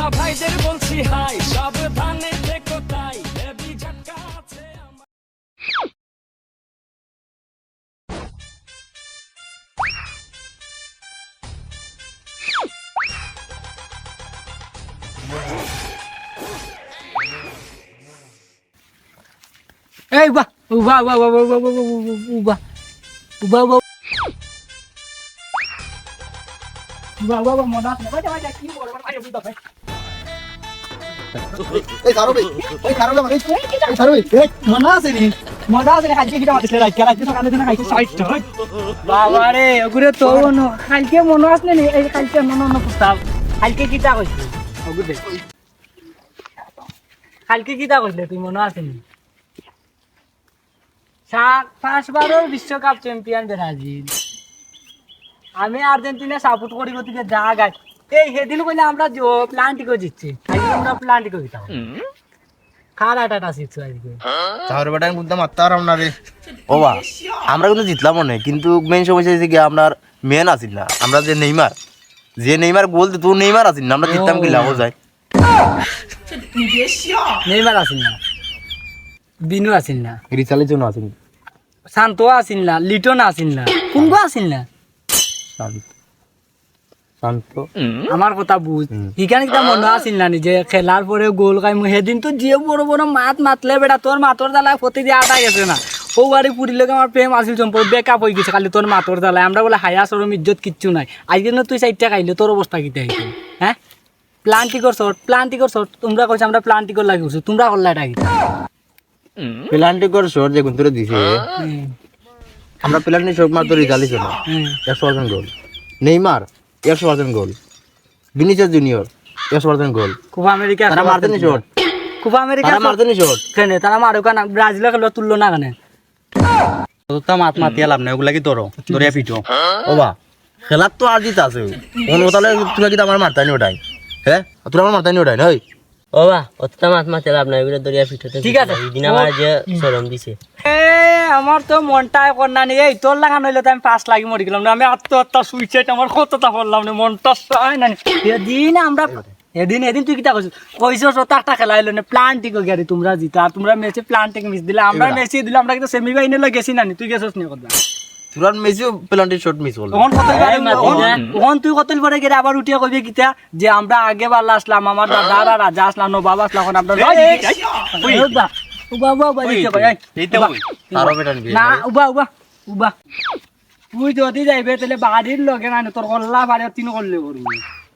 শ্রোতা ভাইদের বলছি হাই সাবধানে থেকো তাই হেভি ঝটকা আছে এই উবা উবা উবা উবা উবা উবা উবা উবা উবা উবা উবা উবা মনা ভাই ভাই কি বড় ভাই বুঝা ভাই কিটা আছে বিশ্বকাপ চ্যাম্পিয়ন ব্রাজিল। আমি আর্জেন্টিনা সাপোর্ট করি গতিকে যা গাছ। এই, সেদিন কইলে আমরা প্লান্টিকো জিতছি। তাহলে বেটা আমি মারতে পারলাম না রে ও আমরা কিন্তু জিতলাম মনে কিন্তু মেন সমস্যা হয়েছে কি আপনার মেন আসিল না আমরা যে নেইমার যে নেইমার গোল দিত নেইমার আসিল না আমরা জিততাম কি লাভ যায় নেইমার আসিল না বিনু আসিল না রিচালের জন্য আসিল শান্ত আসিল না লিটন আসিল না কোনগো আসিল না শান্ত শান্ত। আমার কথা বুঝ। ইখানে কিটা মনে আসিল না নি যে খেলার পরে গোল খাই সেদিন তো যে বড় বড় মাত মাতলে বেটা তোর মাতর জ্বালায় প্রতি দিয়ে আটাই গেছে না। ও বাড়ি পুরিলে আমার প্রেম আসিল সম্পর্ক বেকআপ হয়ে গেছে খালি তোর মাতর জ্বালায় আমরা বলে হায়া সরম ইজ্জত কিচ্ছু নাই। আজকে না তুই চারটা খাইলে তোর অবস্থা কিটা হইছে হ্যাঁ প্লান্টিকর শর্ট প্লান্টিকর শর্ট তোমরা কইছো আমরা প্লান্টিকর লাগি উঠছি তোমরা করলা এটা কিটা পেলান্টি করে শর্ট যে গুন্তরে দিছে? আমরা পেলান্টি শর্ট রিচালি ছিল হুম। একশো গোল। নেইমার একশো পার্সেন্ট গোল। বিনিচার জুনিয়র একশো পার্সেন্ট গোল। কুপা আমেরিকা তারা মারতেনি শর্ট কুপা আমেরিকা তারা মারতেনি শর্ট কেনে? তারা মারো কেন ব্রাজিলের খেলো তুললো না কেন? তো মাত মাতিয়া লাভ নাই ওগুলা কি তোর? তোরিয়া পিটো। ও বা খেলার তো আর জিত আছে কোন কথা তুই কি আমার মারতানি ওটাই। হ্যাঁ তোর আমার মারতানি ওটাই নয় ও বা অতটা মাছ মাছ লাভ নাই ওগুলো দরিয়া পিঠতে ঠিক আছে। দিন আমার যে সরম দিছে। এ আমার তো মনটা এখন না নিয়ে এই তোর লাগানো হইলে তো আমি পাঁচ লাগি মরে গেলাম না আমি আত্মহত্যা সুইসাইড আমার কতটা করলাম না মনটা চাই না এদিন আমরা এদিন এদিন তুই কিটা কইছিস কইছস তো একটা খেলা হইল না প্লান্টিক গেরি তোমরা জিতা আর তোমরা ম্যাচে প্লান্টিক মিস দিলে আমরা মেসি দিলে আমরা কিন্তু সেমি ফাইনালে গেছি না তুই গেছস নি কথা তোর মেসিও পেলান্টি শর্ট মিস করল তখন কত এই মাতিনা। তখন তুই কত পরে গেলে আবার উঠিয়ে কইবি কিতা যে আমরা আগে বাল্লা আসলাম আমার দাদারা রাজা আসলাম নবাব আসলাম এখন আমরা উবা উবা উবা দিতে ভাই দিতে ভাই তারও বেটা নিবি না উবা উবা উবা। তুই যদি যাইবে তাহলে বাড়ির লগে না তোর কল্লা বাড়ি তিন করলে করবি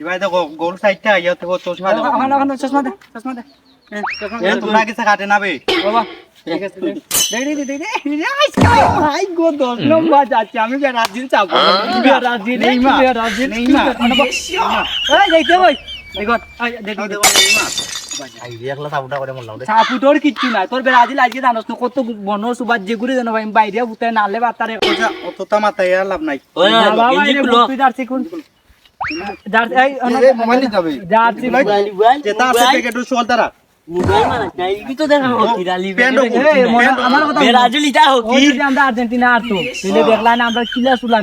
এবার দেখো গোল সাইডটা আইয়া তো চশমা দে আমার আমার চশমা দে চশমা দে। হ্যাঁ, এ তোমরা কি কাটে না বে। বাবা আমি রাজি চাপ রাজি নেই রাজি নেই না। যাইতে ভাই দেখো দেখো। আর্জেন্টিনা আর তো দেখলাম আমরা কিলা শুলাম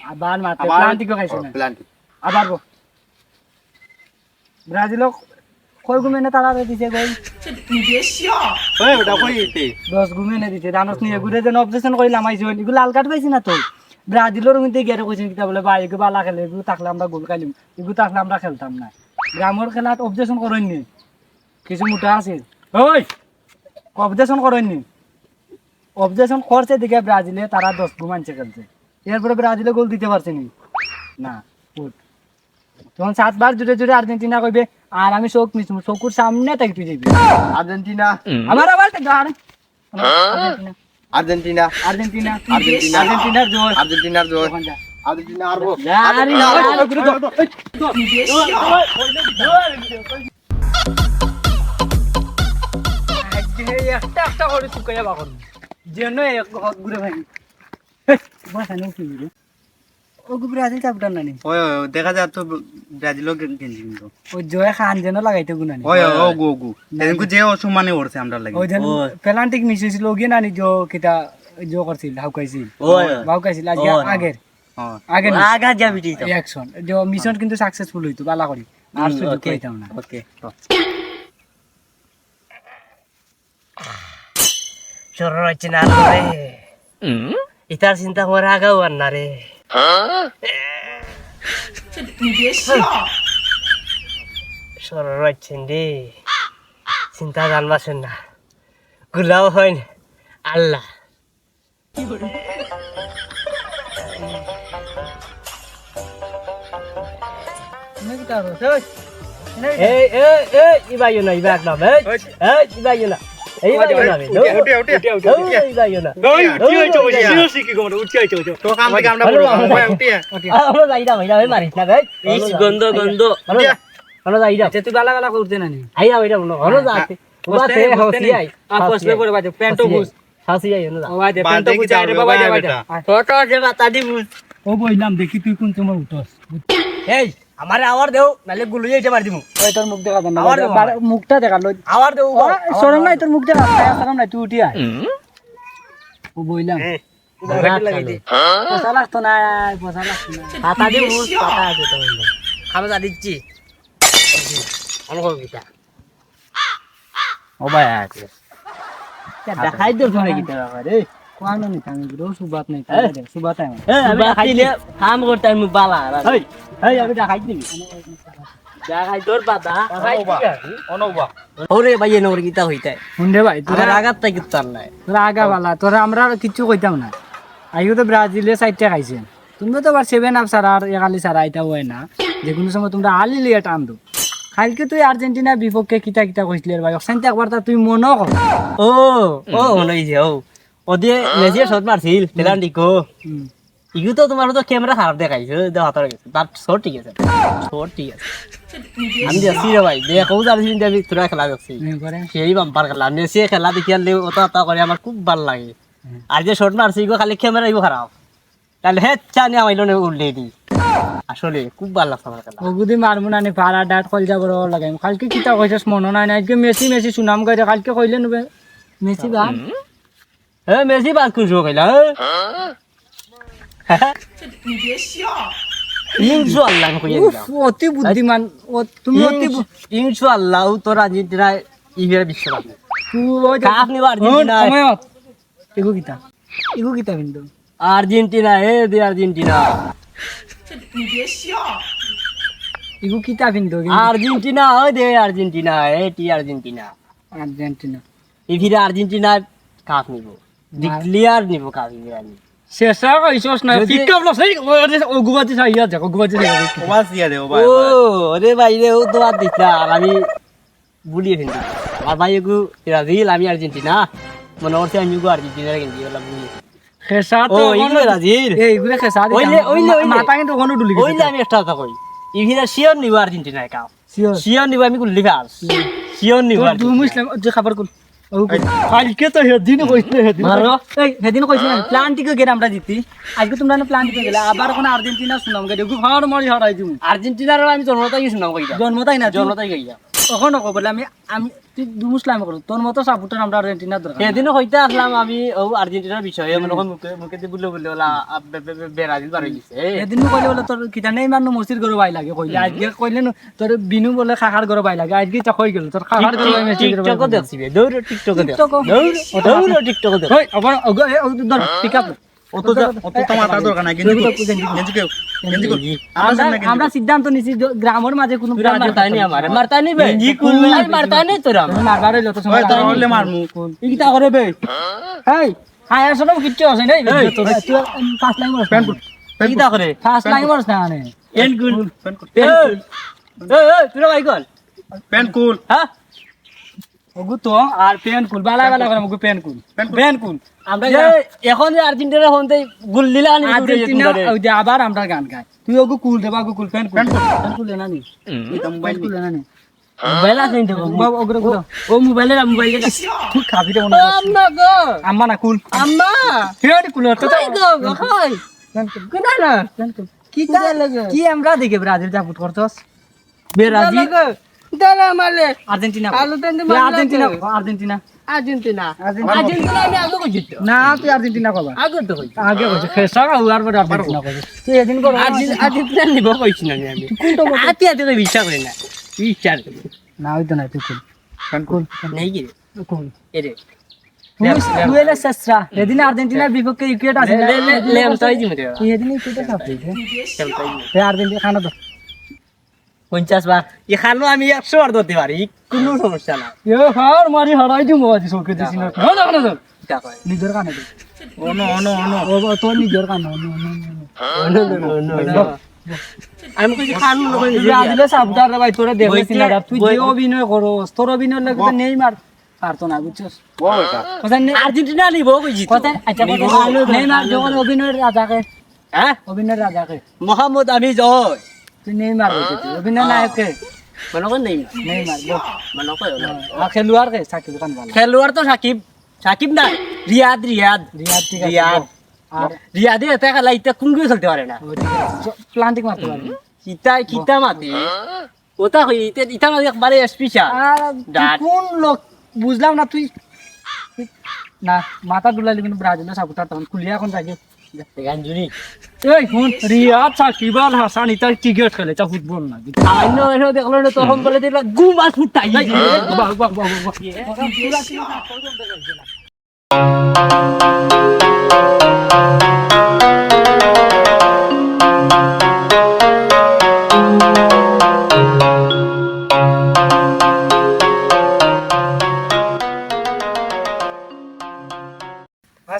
আবার প্লান্টিকও খাইছে না। প্ল্যান্টি আবার গো ব্রাজিলক কয় গুমেনে তারা দিছে গোল ওই ওটা কই গুমেনে দিছে জানোস নি এগুলো যেন অবজেকশন করিলাম আইছে এগুলো লাল কার্ড পাইছি না তো? ব্রাজিলের মধ্যে গেরে কইছেন কিতা বলে ভাই এগুলো বালা খেলে এগুলো থাকলে আমরা গোল খাইলাম। থাকলে আমরা খেলতাম না। গ্রামের খেলাত অবজেকশন করেননি কিছু মোটা আছে? ওই অবজেকশন করেননি অবজেকশন করছে দেখে ব্রাজিলে তারা দশ গু মানছে খেলছে। এরপরে ব্রাজিলে গোল দিতে পারছে নি না। তখন সাতবার জুড়ে জুড়ে আর্জেন্টিনা কইবে আর আমি চোখ মিশু চকুর সামনে তাই তুই যাবি আর্জেন্টিনা আমার আবার আর্জেন্টিনা আর্জেন্টিনা আর্জেন্টিনা আর্জেন্টিনা। আর্জেন্টিনার জয় আর্জেন্টিনার যা আর্জেন্টিনা আরবো একটা একটা করে শুকাইয়া বাকর যেন এক ঘুরে ভাই দেখা যায় তো ব্রাজিলও গেঞ্জি কিন্তু। ও জয় খান যেন লাগাইতে গুনানি ওই ওই, ও গু গু এদিনকে যে অসম্মানে উঠছে আমরা লাগে। ওই যেন পেলান্টিক মিস হয়েছিল নানি জো কিতা জো করছিল হাউকাইছিল। ওই হাউকাইছিল আজকে ওই। আগের। আগে আগা যাবি তুই তো মিশন কিন্তু সাকসেসফুল হইতো বালা করি আর হুম, শুধু না। ওকে সরর হচ্ছে না রে ইতার চিন্তা করে আগাও আর না রে সরর হচ্ছেন রে চিন্তা জানবাছেন না। গুলাও হয় না। আল্লাহ এই এই এই ইবাইও না ইবা একদম এই এই ইবাইও না। না না না গন্ধ গন্ধ আমরা যাইরা আচ্ছা তুই বালা বালা করতে নানি আইরা ভাইরা বলো আমরা যাতে ওবা তে আই আর পছলে করে বাজে প্যান্টও বুঝ হাসি আই না ও বাজে বুঝ আরে বাবা যা বাজা ছোট যে বাতা দি বুঝ ও বইলাম দেখি তুই কোন সময় উঠস এই আমারে আওয়ার দেও নালে গুলো যাইতে পার দিমু। ওই তোর মুখ দেখা দেবো। মুখটা দেখা লই আওয়ার দেও সরম নাই তোর মুখ দেখা সরম নাই তুই উঠি আয়। ও বইলাম। লাগতো না পয়সা লাগতো না। পাতা দি বুঝ পাতা আছে তো খাবে যা দিচ্ছি। অনক গিতা ও ভাই আছে দেখাই দে ফোনে গিতা রে গুলো সুবাত নাই তোর পাতা দেখাই অনবা। ওরে ভাই এনে ওর গীতা হইতাই শুনরে ভাই তোরা আগাত তাই কিতার নাই। তোরা আগা বালা তোরা আমরা কিচ্ছু কইতাম না। আইও তো ব্রাজিলে সাইডটা খাইছেন। তুমি তো আবার সেভেন আপ সারা আর একালি সারা এটা হয় না। যে কোনো সময় তোমরা আলি লিয়ে টান দো। কালকে তুই আর্জেন্টিনার বিপক্ষে কিতা কিতা কইছিলি ভাই। অক্সাইনতে একবার তা তুই মনও কর ও ও মনে হইছে ও ওদে মেসিয়ে শট মারছিল হুম। ইগু তো তোমার তো ক্যামেরা খারাপ দেখাইছে দেওয়া হাতার গেছে তার শট ঠিক আছে। শট ঠিক আছে। আমি দেখছি রে ভাই দেখো জানি আমি তোরা খেলা দেখছি। সেই বাম্পার খেলা মেসি খেলা দেখি আনলে করে আমার খুব ভালো লাগে। আর যে শট মারছে ইগো খালি ক্যামেরা ইগো খারাপ। তাহলে হে চানি আমার লোনে উল্লে দি। আসলে খুব ভালো লাগছে আমার খেলা। ওগুদি মারমু না নি পাড়া ডাট কল যাব লাগাইম কালকে কিতা কইছস মন নাই না। আজকে মেসি মেসি সুনাম কইরা কালকে কইলে নবে। মেসি বা হে মেসি বাদ খুশি কইলা ইনশাআল্লাহ কইয়া দিলাম উফ, অতি বুদ্ধিমান ও তুমি অতি ইনশাআল্লাহ তোর আর্জেন্টিনা ইভের বিশ্বকাপ তুই কাপ নিব আর্জেন্টিনা হন, কিতা এগু কিতা কিন্তু আর্জেন্টিনা হে দে আর্জেন্টিনা এগু কিতা কিন্তু আর্জেন্টিনা ও দে আর্জেন্টিনা এটি আর্জেন্টিনা আর্জেন্টিনা ইভিরে আর্জেন্টিনা কাপ নিব ডিক্লিয়ার নিব কাপ ইভিরে শেষা কইছস না পিক আপ লসই ওগুবাতি চাইয়া যা ওগুবাতি চাইয়া ওবাস দিয়া দে ওবা ও ওরে ভাই রে ও তো আর দিছা আর আমি ভুলিয়ে ফেলছি। আর ভাই এগু ব্রাজিল আমি আর্জেন্টিনা। মনে করছে আমি এগু আর্জেন্টিনা কিন্তু এগুলা ভুলি শেষা তো ইগুলো ব্রাজিল। এই এগুলা শেষা ওইলে, ওইলে, ওইলে। মাথা কিন্তু ওখানে ডুলি ওইলে আমি একটা কথা কই। ইভিরে শিওর নিব আর্জেন্টিনা কাপ সিওর শিওর নিব আমি গুলি ফেল শিওর। নিব তোর দু মুসলিম যে খাবার কোন কালকে তো হেদিন কইছিলে হেদিন মারো। এই হেদিন গেলে আমরা জিতি। আজকে তোমরা না প্ল্যান টিকে গেলে আবার কোন আর্জেন্টিনা সুনাম গাড়ি গু হাড় মারি হারাই দিমু। আর্জেন্টিনার আমি জন্মতাই গেছি না জন্মতাই না জন্ম জন্মতাই গইয়া তখন কো আমি আমি তুই দু করো তোর মতো সাপোর্টার আমরা আর্জেন্টিনার দরকার সেদিনও হইতে আসলাম আমি ও আর্জেন্টিনার বিষয়ে মনে হয় মুখে মুখে দিয়ে বললে বললে ওলা ব্রাজিল বাড়ি গেছে। সেদিন কইলে বলে তোর কিতা নেই মানু মসজিদ গরো বাই লাগে কইলে। আজকে কইলে তোর বিনু বলে খাখার গরো বাই লাগে। আজকে তো কই গেল তোর খাখার গরো বাই মেসি টিকটকও দেখছি দৌড় টিকটকও দেখ টিকটকও? দৌড় দৌড় টিকটকও দেখ ওই আবার ওগো এ ধর পিক আমরা আমরা সিদ্ধান্ত নিছি গ্রামের মাঝে কোনো তোরা মারতানি আমার মারতানি বে? জি কুল আই মারতানি তোরা মারবার হইল তো সময় ওই মারমু। ইকিতা করে বে? এই হাই আসলে কিচ্ছু আছে নাই তুই পাঁচ লাইন মারছ কর? পাঁচ লাইন না এন কুল প্যান্ট কর এই এই তোরা ভাই কল প্যান্ট কুল। হ্যাঁ? ওগু তো আর পেন কুল বালা বালা করে ওগু পেন কুল। পেন কুল। আমরা এখন আর্জেন্টিনা হতে গোল দিলা আনি আর্জেন্টিনা ওই যে আবার আমরা গান গাই। তুই ওগু কুল দেবা ওগু কুল পেন কুল। পেন কুল। না নি এটা মোবাইল কুল না নি মোবাইল আছে কিন্তু বাবা ওগু ওগু ও মোবাইলের মোবাইল তুই খাবি রে মনে আম্মা গো। আম্মা না কুল। আম্মা। ফের কুল তো কই গো কই? কুল। না কি তা কি আমরা দেখে ব্রাজিল যা ফুট করছস ব্রাজিল দালা মালে আর্জেন্টিনা আলু তেন তুই Argentina Argentina Argentina Argentina. Argentina আমি আগে কইছি তো না তুই আর্জেন্টিনা কবা আগে তো কইছি আগে কইছে খেসা আর পরে আর্জেন্টিনা কইছে তুই এদিন কর আর্জেন্টিনা নিব কইছি না আমি আতি আতি তো বিশ্বাস করি না বিশ্বাস না হইতো না তুই কুল পেন কুল কি কুল এরে তুই এলে এদিন আর্জেন্টিনার বিপক্ষে উইকেট আছে লে লে লে আমি তাই দিমু রে এদিন উইকেটে সাপে কেমন তাই এ আর্জেন্টিনা খানা তো পঞ্চাশ বার এখানেও আমি একশো বার ধরতে পারি কোনো সমস্যা না। এ হার মারি হারাই দিমু আজি চৌকে দিছি না। না না না নিজের কানে দে। অনো অনো অনো। ও বা তোর নিজের কানে নো নো নো আমি কইছি খানু নকই আদিলে সাবধান ভাই তোরে দেখেছি না তুই যে অভিনয় করস তোর অভিনয় লাগে তো নেই মার পারতো না বুঝছস? ও বেটা কথা আর্জেন্টিনা নিব কইছি। কথা আচ্ছা নিবো। নেই মার যখন অভিনয়ের রাজাকে হ্যাঁ? অভিনয়ের রাজাকে। মোহাম্মদ আমি জয়। তুই নেই মার তুই অভিনয় নায়ককে নেই নেই মার বল কর আর খেলোয়াড়কে সাকিব খান ভালো খেলোয়াড় তো সাকিব সাকিব না রিয়াদ রিয়াদ রিয়াদ ঠিক আছে রিয়াদ রিয়াদে এতে খেলা ইটা কোন কেউ খেলতে পারে না প্লান্টিং মারতে পারবি ইটা কিতা মাতি ওটা কই ইটা ইটা মাতি একবারে স্পেশাল আর কোন লোক বুঝলাম না তুই না মাথা ডুলালি কিন্তু ব্রাজিলের সাপোর্টার তখন খুলিয়া এখন গাঞ্জুরি এই শুন রিয়াদ সাকিব আল হাসান ক্রিকেট খেলে তা ফুটবল না। সামান্য এসে দেখল না তখন বলে দিল গুম আর ফুটাই বাহ বাহ বাহ বাহ।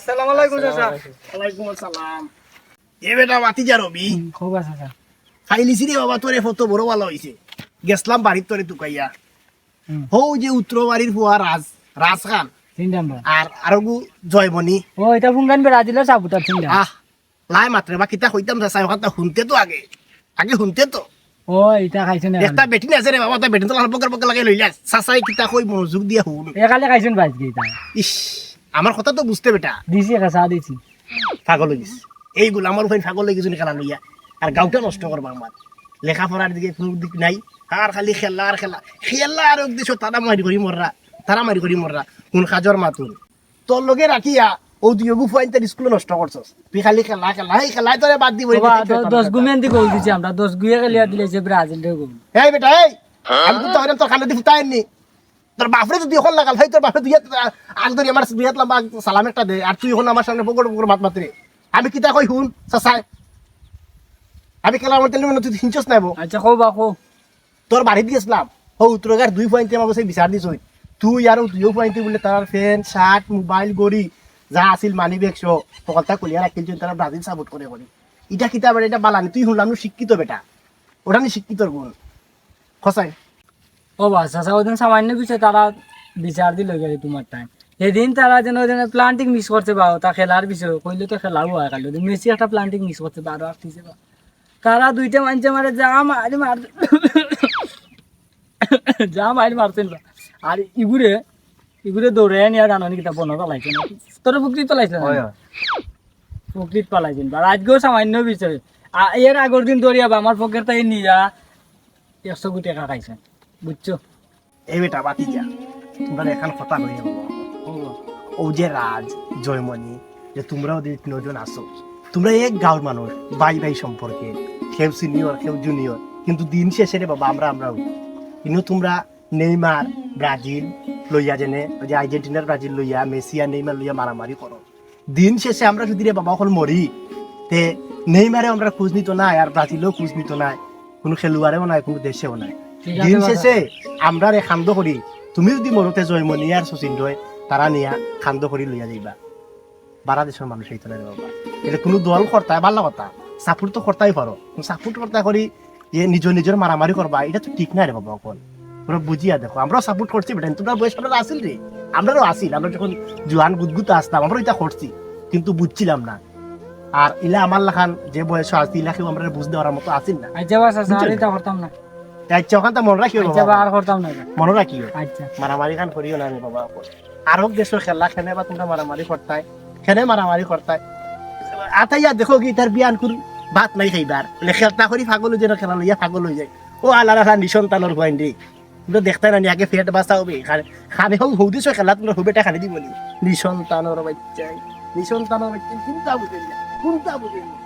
আসসালামু আলাইকুম চাচা। ওয়ালাইকুম আসসালাম। এ বেটা মাতি যা রবি। খুব আছে স্যার খাইলিছি রে বাবা তোরে ফটো বড় ভালো হইছে। গেছলাম বাড়ির তোরে তুকাইয়া হৌ যে উত্তর বাড়ির ফুয়া রাজ রাজ খান আর আরগু জয়মণি। ও এটা ফুঙ্গান ব্রাজিলের সাপোর্টার তিনটা আহ লাই মাত্রে বা কিতা হইতাম চাই কথা শুনতে তো আগে। আগে শুনতে তো। ও এটা খাইছে না। একটা বেটি আছে রে বাবা তা বেটি তো বকর বকর লাগে লইলা চাচাই কিতা কই মনোযোগ দিয়া শুন। একালে খাইছেন বাইশ গেইটা ইস। আমার কথা তো বুঝতে বেটা। দিছি একটা চা দিছি। পাগল হয়ে গেছে এইগুলো আমার ওখানে পাগল হয়ে গেছে খেলা লইয়া। আর গাঁওটা নষ্ট করবা আমার লেখাপড়ার দিকে কোনো দিক নাই। আর খালি খেলা আর খেলা। খেলা আর উদ্দেশ্য তারা মারি করি মররা তারা মারি করি মররা। কোন কাজর মাতুন তোর। লগে রাখিয়া ও তুই তার স্কুলে নষ্ট করছস তুই খালি খেলা খেলা। এই খেলাই তোরে বাদ দিব দশ গুমেন দি গোল দিছি আমরা। দশ গুয়ে গেলিয়া দিলে যে ব্রাজিল গোল। এই বেটা এই! আমি তো তোর খালে দি ফুটাই নি তোর বাপরে যদি এখন লাগাল ভাই তোর বাপরে দুই হাত আগ ধরি আমার দুই হাত লম্বা সালাম একটা দে আর তুই এখন আমার সামনে পকড় পকড় মাত মাত্রে। আমি কিতা কই হুন চাচাই? আমি খেলা আমার তেল তুই হিংসস নাইব আচ্ছা কো বা কো তোর বাড়ি দিয়েছিলাম ও উত্তরগার দুই পয়েন্টে আমার বসে বিচার দিছ তুই আর দুইও পয়েন্টে বলে তার ফ্যান শার্ট মোবাইল গড়ি যা আছিল মানি ব্যাগ সহ সকলটা কুলিয়া রাখিল তারা ব্রাজিল সাপোর্ট করে করি এটা কিতা বেটা এটা বালানি তুই শুনলাম শিক্ষিত বেটা। ওটা নি শিক্ষিতর গুণ। খসাই ও চাচা ওদিন সামান্য কিছু তারা বিচার দিল গেলে তোমার টাইম সেদিন তারা যেন ওদিন প্লান্টিং মিস করছে বা তা খেলার বিষয় কইলে তো খেলাও হয় কালি মেসি একটা প্লান্টিং মিস করছে বারো আসতেছে বা। তারা দুইটা মানছে মারে যা মারি মার যা মারি মারছেন বা। আর ইগুরে ইগুরে দৌড়ে নিয়ে জানো নি কিতা বনর পালাইছে নাকি? তোর পুকুরি পালাইছে পুকুরিত পালাইছেন বা। আজকেও সামান্য বিষয়। এর আগের দিন দৌড়িয়া বা আমার পকেট তাই নিয়ে যা একশো কোটি টাকা খাইছেন। বুঝছ? এই বেটা বাতি যা তোমরা এখন কথা ও যে রাজ, জয়মণি, যে তিনজন আসো, তোমরা এক গাঁওর মানুষ সম্পর্কে, কেউ সিনিয়র কেউ জুনিয়র কিন্তু দিন শেষে রে বাবা, আমরা, আমরাও। কিন্তু তোমরা নেইমার, ব্রাজিল লইয়া জেনে যে আর্জেন্টিনার ব্রাজিল লইয়া, মেসি নেইমার লইয়া মারামারি করো। দিন শেষে আমরা যদি রে বাবা, অকল মরি, তে নেইমারে আমরা খোঁজ নিত নাই, আর ব্রাজিলেও খোঁজ নিত নাই, কোনো খেলোয়াড়েও নাই, কোনো দেশেও নাই। দিন। শেষে আমরা রে খান্দ করি তুমি যদি মরতে আর শচীন রয় তারা নিয়া খান্দ করি লইয়া যাইবা। বারা দেশের মানুষ হইতে না বাবা এটা কোনো দল কর্তায় ভালো কথা সাপোর্ট তো করতেই পারো সাপোর্ট কর্তা করি যে নিজ নিজের মারামারি করবা এটা তো ঠিক নাই রে বাবা অকল। তোমরা বুঝিয়া দেখো আমরাও সাপোর্ট করছি বেটা তোমরা বয়স আমরা আসিল রে আমরাও আসিল আমরা যখন জোয়ান গুদগুত আসতাম আমরাও এটা করছি কিন্তু বুঝছিলাম না। আর ইলা আমার লাখান যে বয়স আছে ইলাকেও আমরা বুঝতে পারার মতো আসিল না। করতাম না। আচ্ছা মনে রাখিও বাবা। আর করতাম না মনে রাখিও আচ্ছা। মারামারি খান করিও না আমি বাবা দেশের খেলা খেনে বা তোমরা মারামারি করতাই খেনে মারামারি করতাই। আতাইয়া দেখো কি তার বিয়ান করি ভাত নাই খাইবার খেলতা করি ফাগল যেন খেলা লইয়া ফাগল হয়ে যায়। ও আল্লাহ রাখা নিসন্তানোর রে তোমরা দেখতে না আগে ফেট বাঁচা হবে খানে খানে হোক হৌদিস খেলা তোমরা হুবেটা খানে দিব নি। নিসন্তানোর বাচ্চাই নিসন্তানোর চিন্তা বুঝেন না? চিন্তা বুঝেন না?